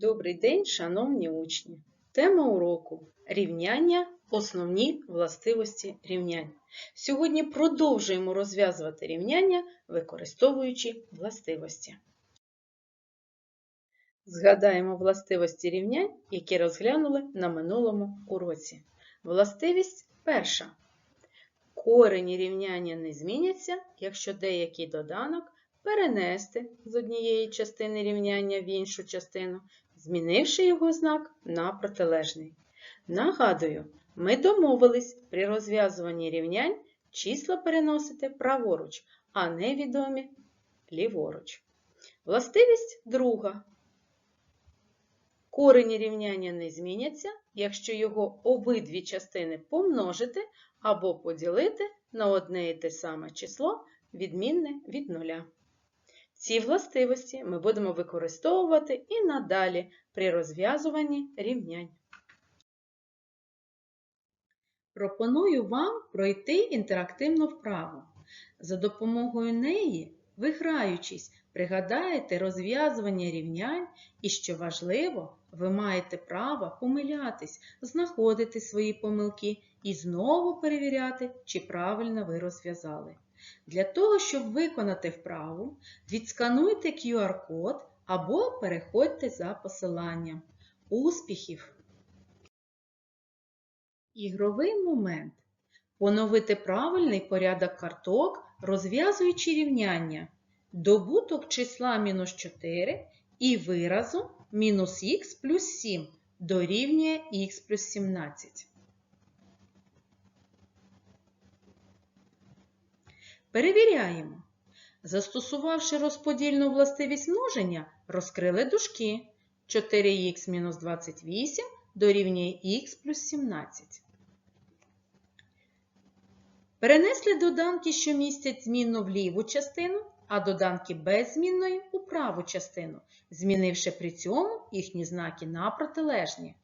Добрий день, шановні учні! Тема уроку рівняння основні властивості рівнянь. Сьогодні продовжуємо розв'язувати рівняння, використовуючи властивості. Згадаємо властивості рівнянь, які розглянули на минулому уроці. Властивість перша. Корені рівняння не зміняться, якщо деякий доданок перенести з однієї частини рівняння в іншу частину, змінивши його знак на протилежний. Нагадую, ми домовились при розв'язуванні рівнянь числа переносити праворуч, а невідомі ліворуч. Властивість друга. Корені рівняння не зміняться, якщо його обидві частини помножити або поділити на одне і те саме число, відмінне від нуля. Ці властивості ми будемо використовувати і надалі при розв'язуванні рівнянь. Пропоную вам пройти інтерактивну вправу. За допомогою неї, ви граючись, пригадаєте розв'язування рівнянь і, що важливо, ви маєте право помилятись, знаходити свої помилки і знову перевіряти, чи правильно ви розв'язали. Для того, щоб виконати вправу, відскануйте QR-код або переходьте за посиланням. Успіхів! Ігровий момент. Поновити правильний порядок карток, розв'язуючи рівняння. Добуток числа мінус 4 і виразу мінус х плюс 7 дорівнює х плюс 17. Перевіряємо. Застосувавши розподільну властивість множення, розкрили дужки. 4х мінус 28 дорівнює х плюс 17. Перенесли доданки, що містять змінну в ліву частину, а доданки без змінної у праву частину, змінивши при цьому їхні знаки на протилежні.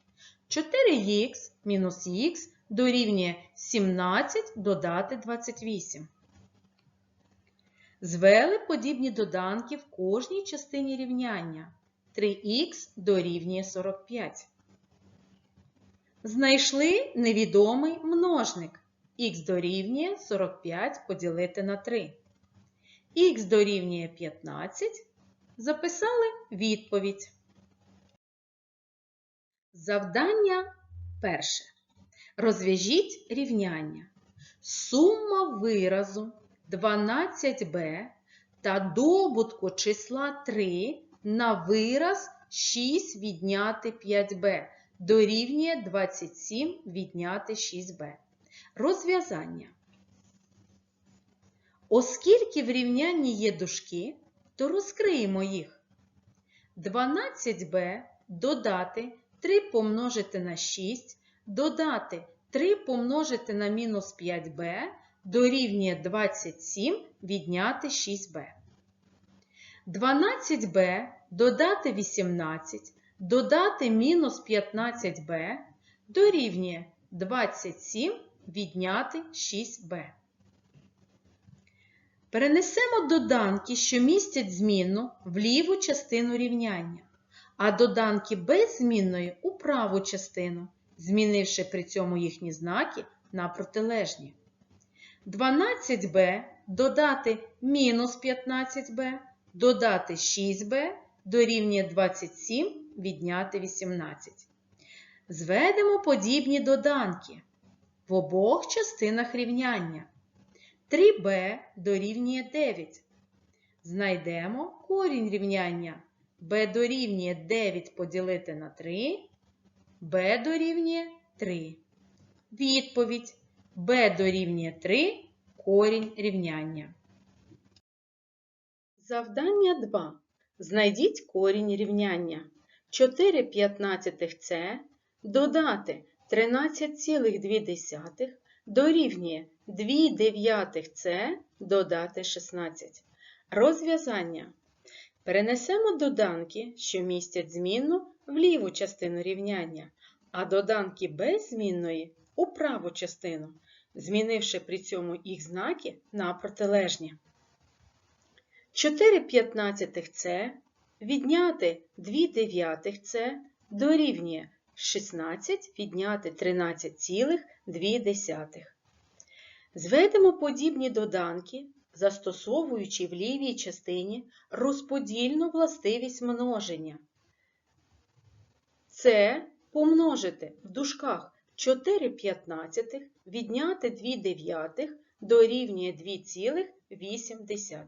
4х мінус х дорівнює 17 додати 28. Звели подібні доданки в кожній частині рівняння. 3х дорівнює 45. Знайшли невідомий множник. х дорівнює 45 поділити на 3. х дорівнює 15. Записали відповідь. Завдання перше. Розв'яжіть рівняння. Сума виразу 12b та добутку числа 3 на вираз 6 відняти 5b дорівнює 27 відняти 6b. Розв'язання. Оскільки в рівнянні є дужки, то розкриємо їх. 12b додати 3 помножити на 6, додати 3 помножити на мінус 5b дорівнює 27 відняти 6b. 12b додати 18, додати мінус 15b дорівнює 27 відняти 6b. Перенесемо доданки, що містять змінну в ліву частину рівняння, а доданки без змінної у праву частину, змінивши при цьому їхні знаки на протилежні. 12b додати мінус 15b, додати 6b дорівнює 27 відняти 18. Зведемо подібні доданки в обох частинах рівняння. 3b дорівнює 9. Знайдемо корінь рівняння b дорівнює 9 поділити на 3, b дорівнює 3. Відповідь b дорівнює 3 корінь рівняння. Завдання 2. Знайдіть корінь рівняння. 4 п'ятнадцятих додати 13,2 дорівнює 2 дев'ятих це додати 16. Розв'язання. Перенесемо доданки, що містять змінну в ліву частину рівняння, а доданки без змінної у праву частину, змінивши при цьому їх знаки на протилежні. 4 п'ятнадцятих це відняти 2 дев'ятих це дорівнює 16 відняти 13,2. Зведемо подібні доданки, застосовуючи в лівій частині розподільну властивість множення. Це помножити в дужках 4 п'ятнадцятих відняти 2 дев'ятих дорівнює 2,8.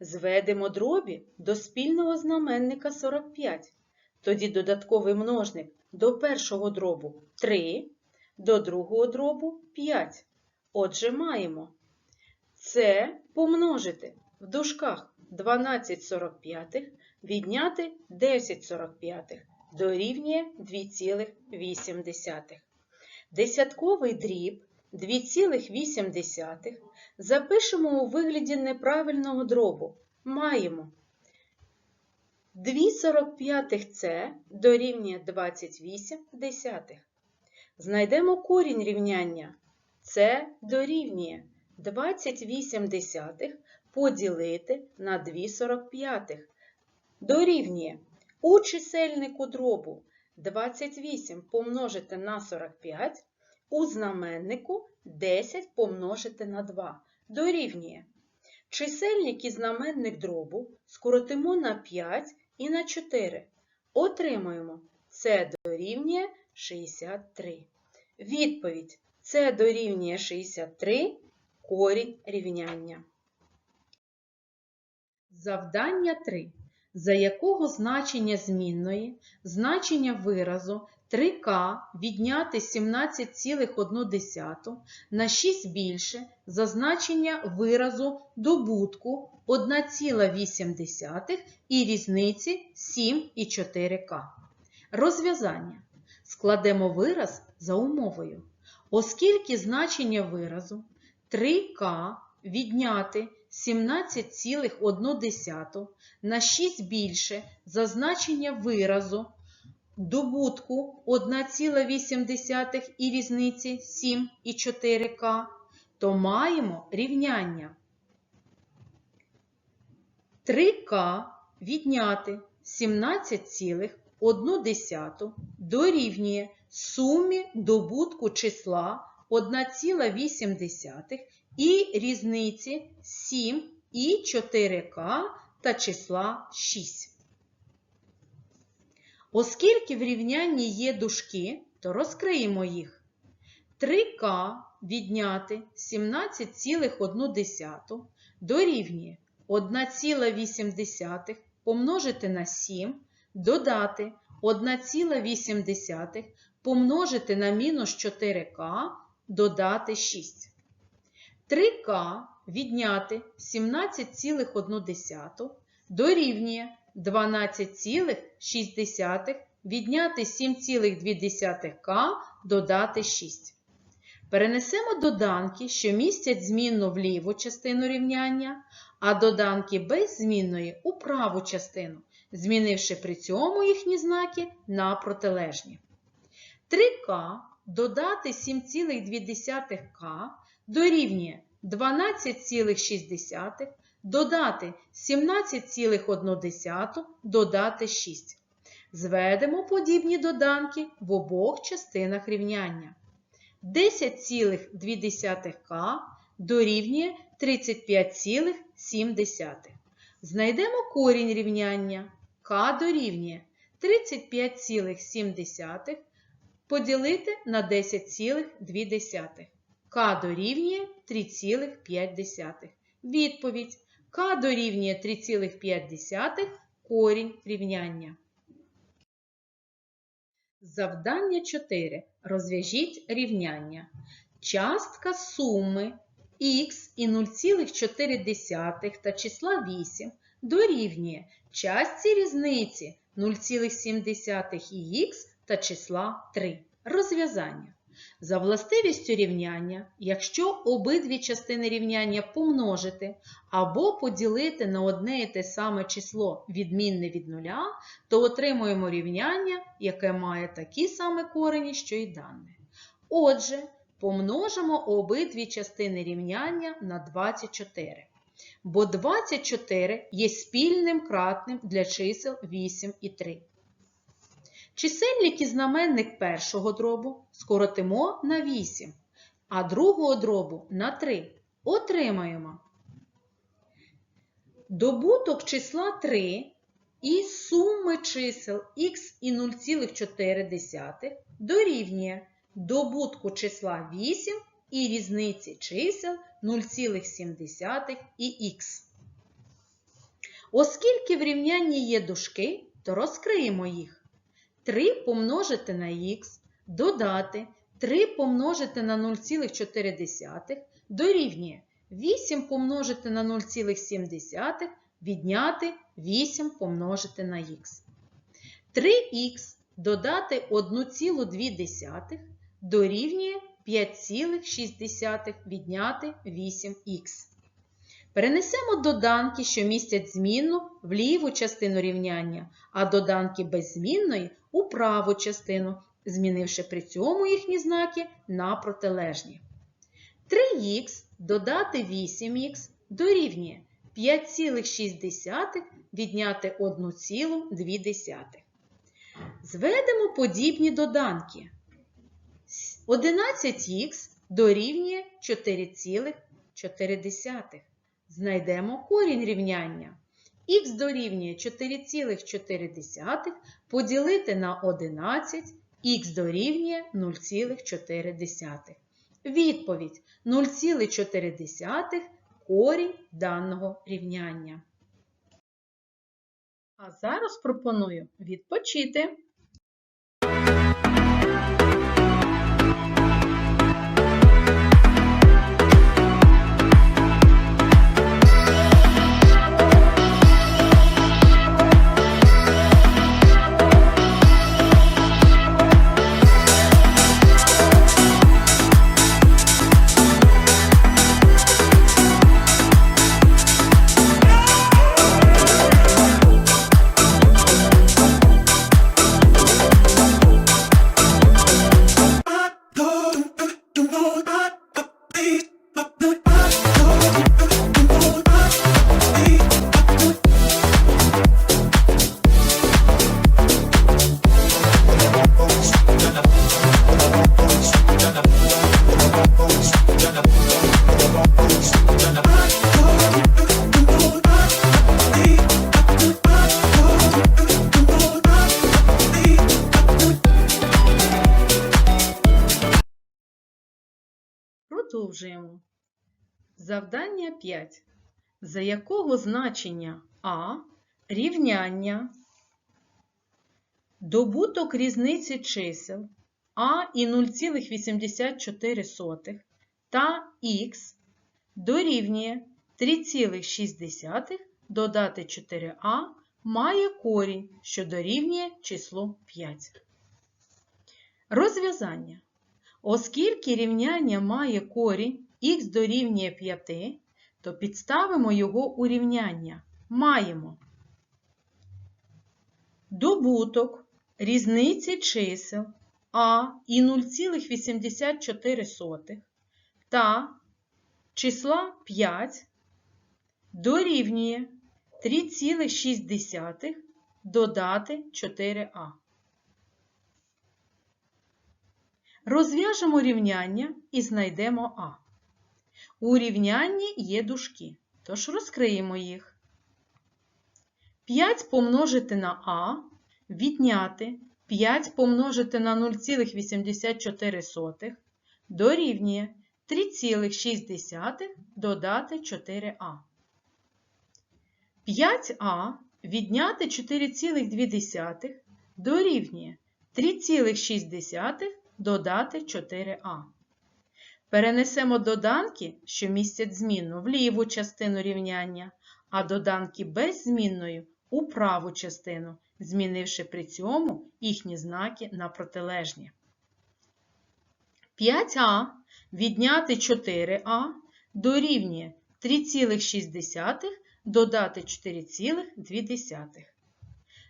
Зведемо дробі до спільного знаменника 45. Тоді додатковий множник до першого дробу 3, до другого дробу 5. Отже, маємо це помножити в дужках 12 45 відняти 10 45 дорівнює 2,8. Десятковий дріб 2,8 запишемо у вигляді неправильного дробу. Маємо 2,45 це дорівнює 28 десятих. Знайдемо корінь рівняння. Це дорівнює 28 десятих поділити на 2,45. Дорівнює у чисельнику дробу 28 помножити на 45, у знаменнику 10 помножити на 2. Дорівнює. Чисельник і знаменник дробу скоротимо на 5 і на 4. Отримуємо це дорівнює 63. Відповідь це дорівнює 63 корінь рівняння. Завдання 3. За якого значення змінної значення виразу 3К відняти 17,1 на 6 більше за значення виразу добутку 1,8 і різниці 7,4К. Розв'язання. Складемо вираз за умовою. Оскільки значення виразу 3К відняти 17,1 на 6 більше за значення виразу. Добутку 1,8 і різниці 7 і 4К, то маємо рівняння. 3К відняти 17,1 дорівнює сумі добутку числа 1,8 і різниці 7 і 4К та числа 6. Оскільки в рівнянні є дужки, то розкриємо їх. 3К відняти 17,1 дорівнює 1,8 помножити на 7, додати 1,8 помножити на мінус 4К, додати 6. 3К відняти 17,1 дорівнює 12,6 відняти 7,2К додати 6. Перенесемо доданки, що містять змінну в ліву частину рівняння, а доданки без змінної у праву частину, змінивши при цьому їхні знаки на протилежні. 3К додати 7,2К дорівнює 12,6 додати 17,1 додати 6. Зведемо подібні доданки в обох частинах рівняння. 10,2К дорівнює 35,7. Знайдемо корінь рівняння. К дорівнює 35,7 поділити на 10,2. К дорівнює 3,5. Відповідь К дорівнює 3,5 корінь рівняння. Завдання 4. Розв'яжіть рівняння. Частка суми х і 0,4 та числа 8 дорівнює частці різниці 0,7 і х та числа 3. Розв'язання. За властивістю рівняння, якщо обидві частини рівняння помножити або поділити на одне і те саме число відмінне від нуля, то отримуємо рівняння, яке має такі самі корені, що й дане. Отже, помножимо обидві частини рівняння на 24. бо 24 є спільним кратним для чисел 8 і 3. Чисельник і знаменник першого дробу скоротимо на 8, а другого дробу на 3. Отримаємо добуток числа 3 і суми чисел х і 0,4 дорівнює добутку числа 8 і різниці чисел 0,7 і х. Оскільки в рівнянні є дужки, то розкриємо їх. 3 помножити на х, додати 3 помножити на 0,4 дорівнює 8 помножити на 0,7 відняти 8 помножити на х. 3х додати 1,2 дорівнює 5,6 відняти 8х. Перенесемо доданки, що містять змінну в ліву частину рівняння, а доданки беззмінної у праву частину, змінивши при цьому їхні знаки на протилежні. 3х додати 8х дорівнює 5,6 відняти 1,2. Зведемо подібні доданки. 11х дорівнює 4,4. Знайдемо корінь рівняння. Х дорівнює 4,4 поділити на 11, х дорівнює 0,4. Відповідь 0,4 корінь даного рівняння. А зараз пропоную відпочити. 5. За якого значення А рівняння добуток різниці чисел А і 0,84 та Х дорівнює 3,6 додати 4а має корінь, що дорівнює числу 5. Розв'язання. Оскільки рівняння має корінь х дорівнює 5, то підставимо його у рівняння. Маємо добуток різниці чисел а і 0,84 та числа 5 дорівнює 3,6 додати 4а. Розв'яжемо рівняння і знайдемо А. У рівнянні є дужки, тож розкриємо їх. 5 помножити на А, відняти 5 помножити на 0,84 дорівнює 3,6 додати 4а. 5а відняти 4,2 дорівнює 3,6 додати 4а. Перенесемо доданки, що містять змінну в ліву частину рівняння, а доданки без змінної у праву частину, змінивши при цьому їхні знаки на протилежні. 5а відняти 4а дорівнює 3,6 додати 4,2.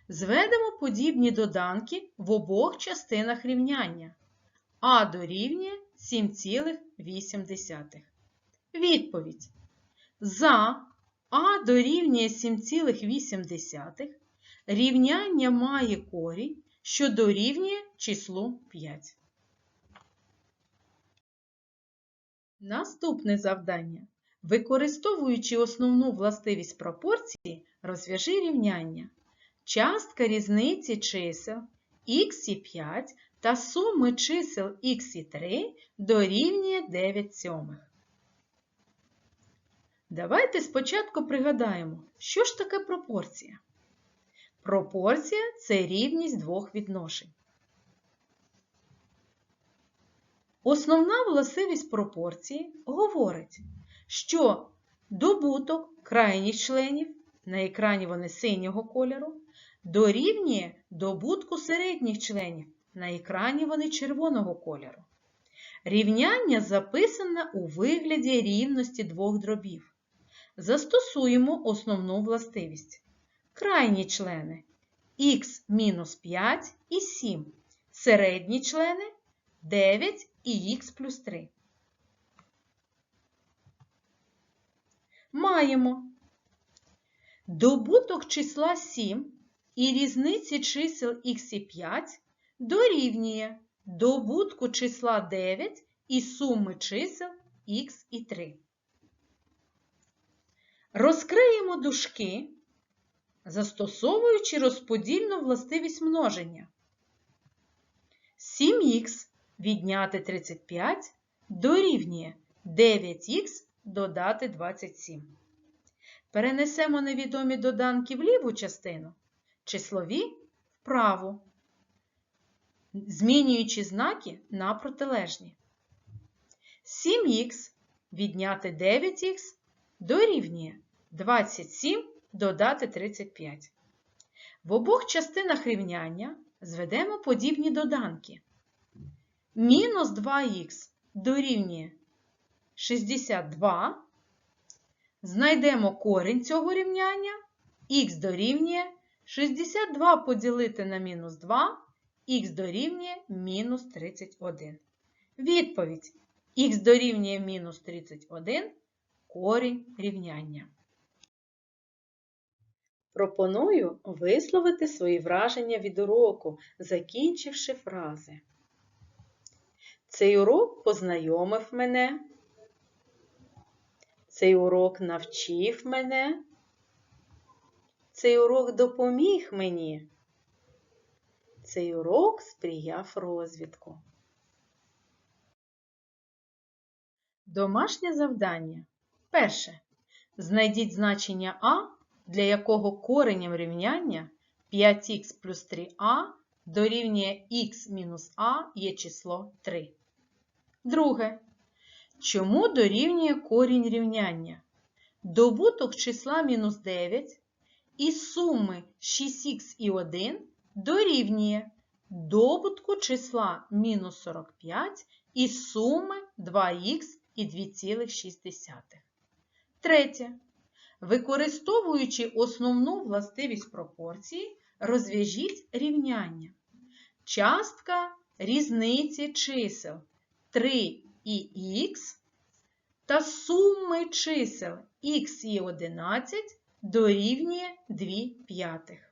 Зведемо подібні доданки в обох частинах рівняння. А дорівнює 7,8. Відповідь. За а дорівнює 7,8, рівняння має корінь, що дорівнює числу 5. Наступне завдання. Використовуючи основну властивість пропорції, розв'яжи рівняння. Частка різниці чисел х і 5 та суми чисел х і 3 дорівнює 9 сьомих. Давайте спочатку пригадаємо, що ж таке пропорція. Пропорція це рівність двох відношень. Основна властивість пропорції говорить, що добуток крайніх членів, на екрані вони синього кольору, дорівнює добутку середніх членів, на екрані вони червоного кольору. Рівняння записане у вигляді рівності двох дробів. Застосуємо основну властивість. Крайні члени х мінус 5 і 7. Середні члени 9 і х плюс 3. Маємо добуток числа 7 і різниці чисел х і 5 дорівнює добутку числа 9 і суми чисел х і 3. Розкриємо дужки, застосовуючи розподільну властивість множення. 7х відняти 35 дорівнює 9х додати 27. Перенесемо невідомі доданки в ліву частину, числові вправу, змінюючи знаки на протилежні. 7х відняти 9х дорівнює 27 додати 35. В обох частинах рівняння зведемо подібні доданки. Мінус 2х дорівнює 62. Знайдемо корінь цього рівняння. Х дорівнює 62 поділити на мінус 2, х дорівнює мінус 31. Відповідь х дорівнює мінус 31 корінь рівняння. Пропоную висловити свої враження від уроку, закінчивши фрази. Цей урок познайомив мене. Цей урок навчив мене. Цей урок допоміг мені. Цей урок сприяв розвитку. Домашнє завдання. Перше. Знайдіть значення А, для якого коренем рівняння 5х плюс 3а дорівнює х мінус а є число 3. Друге. Чому дорівнює корінь рівняння? Добуток числа мінус 9 і суми 6х і 1 дорівнює добутку числа мінус 45 і суми 2х і 2,6. Третє. Використовуючи основну властивість пропорції, розв'яжіть рівняння. Частка різниці чисел 3 і х та суми чисел х і 11 дорівнює 2 п'ятих.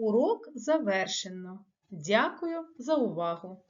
Урок завершено. Дякую за увагу!